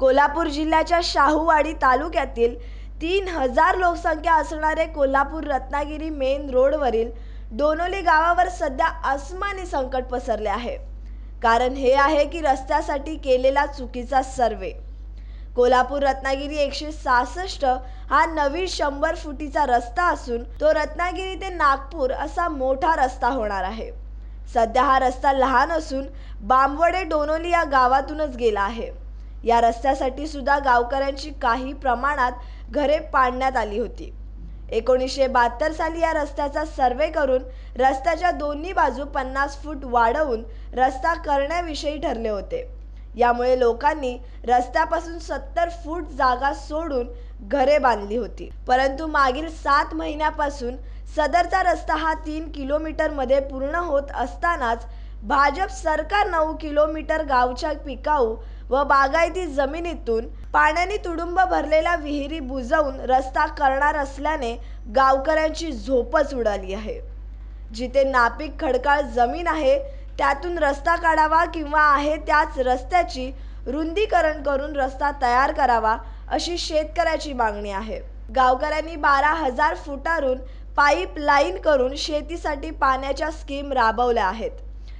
कोल्हापूर जिल्ह्याच्या शाहूवाडी तालुक्यातील तीन हजार लोकसंख्या असणारे कोल्हापूर रत्नागिरी मेन रोडवरील डोनोली गावावर सध्या आसमानी संकट पसरले आहे. कारण हे आहे की रस्त्यासाठी केलेला चुकीचा सर्वे. कोल्हापूर रत्नागिरी एकशे सहासष्ट हा नवीन शंभर फुटीचा रस्ता असून तो रत्नागिरी ते नागपूर असा मोठा रस्ता होणार आहे. सध्या हा रस्ता लहान असून बांबवडे डोनोली या गावातूनच गेला आहे. या रस्त्यासाठी सुद्धा गावकऱ्यांची काही प्रमाणात घरे पाडण्यात आली होती. एकोणीसशे बहात्तर साली या रस्त्याचा सर्वे करून रस्त्याच्या दोन्ही बाजू पन्नास फूट वाढवून रस्ता करण्याविषयी ठरले होते. यामुळे लोकांनी रस्त्यापासून सत्तर फूट जागा सोडून घरे बांधली होती. परंतु मागील सात महिन्यापासून सदरचा रस्ता हा तीन किलोमीटरमध्ये पूर्ण होत असतानाच भाजप सरकार नऊ किलोमीटर गावच्या पिकाऊ व बागायती जमिनीतून पाण्याने तुडुंब भरलेल्या विहिरी बुजवून रस्ता करणार असल्याने गावकऱ्यांची झोपच उडाली आहे. जिथे नापीक खडकाळ जमीन आहे त्यातून रस्ता काढावा किंवा आहे त्याच रस्त्याची रुंदीकरण करून रस्ता तयार करावा अशी शेतकऱ्याची मागणी आहे. गावकऱ्यांनी बारा हजार फुटारून पाईप लाईन करून शेतीसाठी पाण्याच्या स्कीम राबवल्या आहेत.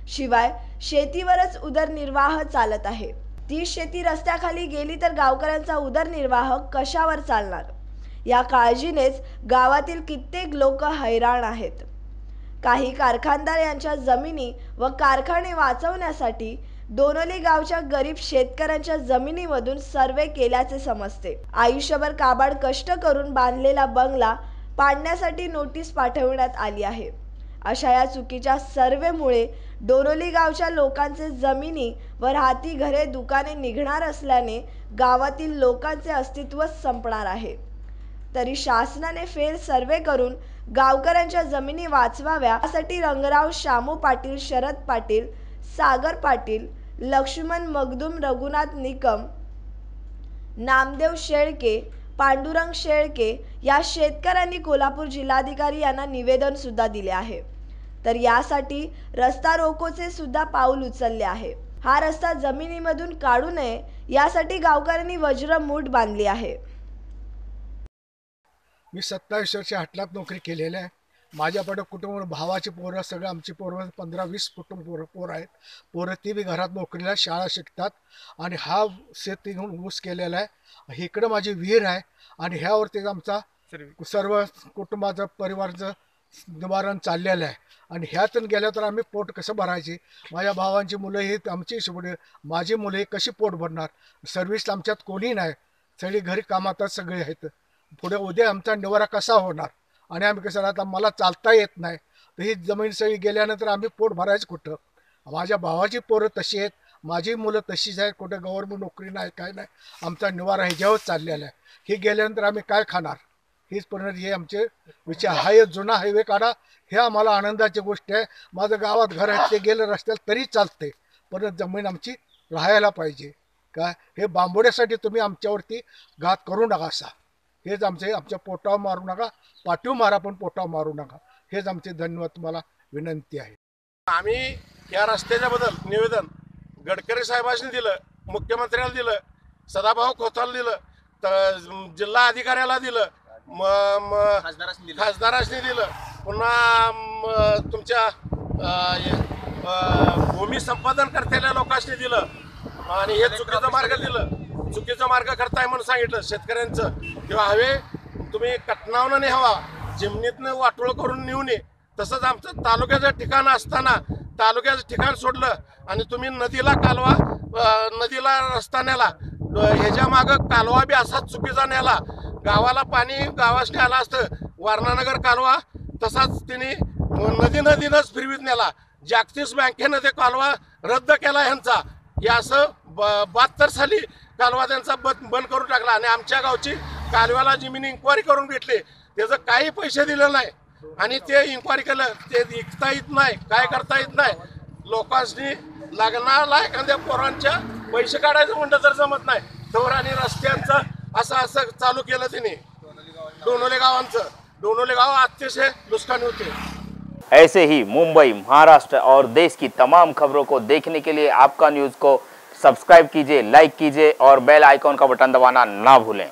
शिवाय शेतीवरच उदरनिर्वाह चालत आहे. ती शेती रस्त्याखाली गेली तर गावकऱ्यांचा उदरनिर्वाह कशावर चालणार? या काळजीनेच गावातील कित्येक लोक हैराण आहेत. काही कारखानदार यांच्या जमिनी व कारखाने वाचवण्यासाठी दोनोली गावच्या गरीब शेतकऱ्यांच्या जमिनीमधून सर्वे केल्याचे समजते. आयुष्यभर काबाड कष्ट करून बांधलेला बंगला पाडण्यासाठी नोटीस पाठवण्यात आली आहे. अशा या चुकीच्या सर्वेमुळे डोरोली गावच्या लोकांचे जमिनी व राहती घरे दुकाने निघणार असल्याने गावातील लोकांचे अस्तित्व संपणार आहे. तरी शासनाने फेर सर्वे करून गावकऱ्यांच्या जमिनी वाचवाव्या यासाठी रंगराव शामू पाटील शरद पाटील सागर पाटील लक्ष्मण मगदुम रघुनाथ निकम नामदेव शेळके पांडुरंग शेळके या शेतकऱ्यांनी कोल्हापूर जिल्हाधिकारी यांना निवेदन सुद्धा दिले आहे. तर यासाठी रस्ता रोकोचे सुद्धा पाऊल उचलले आहे. हा रस्ता जमिनीमधून काढू नये यासाठी गावकऱ्यांनी वज्र मूठ बांधली आहे. मी सत्तावीस वर्ष हाटलात नोकरी केलेली आहे. माझ्याकडे कुटुंब भावाची पोरं सगळं आमची पोरं पंधरा वीस कुटुंब पोरं पोरं आहेत. पोरं ती बी घरात नोकरीला शाळा शिकतात आणि हा शेती घेऊन ऊस केलेला आहे. इकडं माझी विहीर आहे आणि ह्यावरतीच आमचा सर्व कुटुंबाचं परिवाराचं निवारण चाललेलं आहे. आणि ह्यातून गेल्या तर आम्ही पोट कसं भरायची? माझ्या भावांची मुलं ही आमची पुढे माझी मुलं ही कशी पोट भरणार? सर्व्हिस आमच्यात कोणी नाही. सगळी घरी कामातच सगळे आहेत. पुढे उद्या आमचा निवारा कसा होणार? आणि आम्ही कसं आता मला चालता येत नाही. तर ही जमीन सगळी गेल्यानंतर आम्ही पोट भरायचं कुठं? माझ्या भावाची पोरं तशी आहेत. माझी मुलं तशीच आहेत. कुठं गव्हर्मेंट नोकरी नाही काय नाही. आमचा निवारा ह्याच्यावर चाललेला आहे. ही गेल्यानंतर आम्ही काय खाणार? हीच पण हे आमचे विचार हाय जुना हायवे काढा. हे आम्हाला आनंदाची गोष्ट आहे. माझं गावात घर आहे ते गेलं रस्त्याला तरी चालते परत जमीन आमची राहायला पाहिजे. काय? हे बांबोड्यासाठी तुम्ही आमच्यावरती घात करू नका असा. हेच आमचे आमच्या पोटावर मारू नका. पाठीव मारा पण पोटावर मारू नका. हेच आमचे धन्यवाद तुम्हाला विनंती आहे. आम्ही या रस्त्याच्या बद्दल निवेदन गडकरी साहेबांनी दिलं मुख्यमंत्र्याला दिलं सदाभाऊ खोताला दिलं तर जिल्हा अधिकाऱ्याला दिलं खासदारांनी दिलं. पुन्हा म- तुमच्या अं, हे, अं, भूमी संपादन करतेल्या लोकांनी दिलं. आणि हे चुकीचा मार्ग दिलं. चुकीचा मार्ग करताय म्हणून सांगितलं. शेतकऱ्यांचं. किंवा हवे तुम्ही कटनावनं नाही हवा. जिमनीतनं वाटोळ करून नेऊ नये तसंच आमचं तालुक्याचं ठिकाण असताना तालुक्याचं ठिकाण सोडलं आणि तुम्ही नदीला कालवा अं, नदीला रस्ता नेला ह्याच्या मागं कालवा बी असाच चुकीचा नेला गावाला पाणी गावासने आलं असतं. वारणानगर कालवा तसाच तिने नदी नदीनंच फिरवीत नेला. जागतिक बँकेनं ते कालवा रद्द केला ह्यांचा. हे असं ब बहात्तर साली कालवा त्यांचा बंद बंद करून टाकला आणि आमच्या गावची कालव्याला जमीन इन्क्वायरी करून घेतली त्याचं काही पैसे दिले नाही. आणि ते इन्क्वायरी केलं ते विकता येत नाही. काय करता येत नाही? लोकांनी लग्नाला एखाद्या पोरांच्या पैसे काढायचं म्हणलं तर जमत नाही. तर आणि रस्त्यांचं चालू डोनोले डोनोले अतिशय होते. ऐसे ही मुंबई, महाराष्ट्र और देश की तमाम खबरों को देखने के लिए आपका न्यूज़ को सब्सक्राइब कीजिए लाइक कीजिए और बेल आइकॉन का बटन दबाना ना भूलें।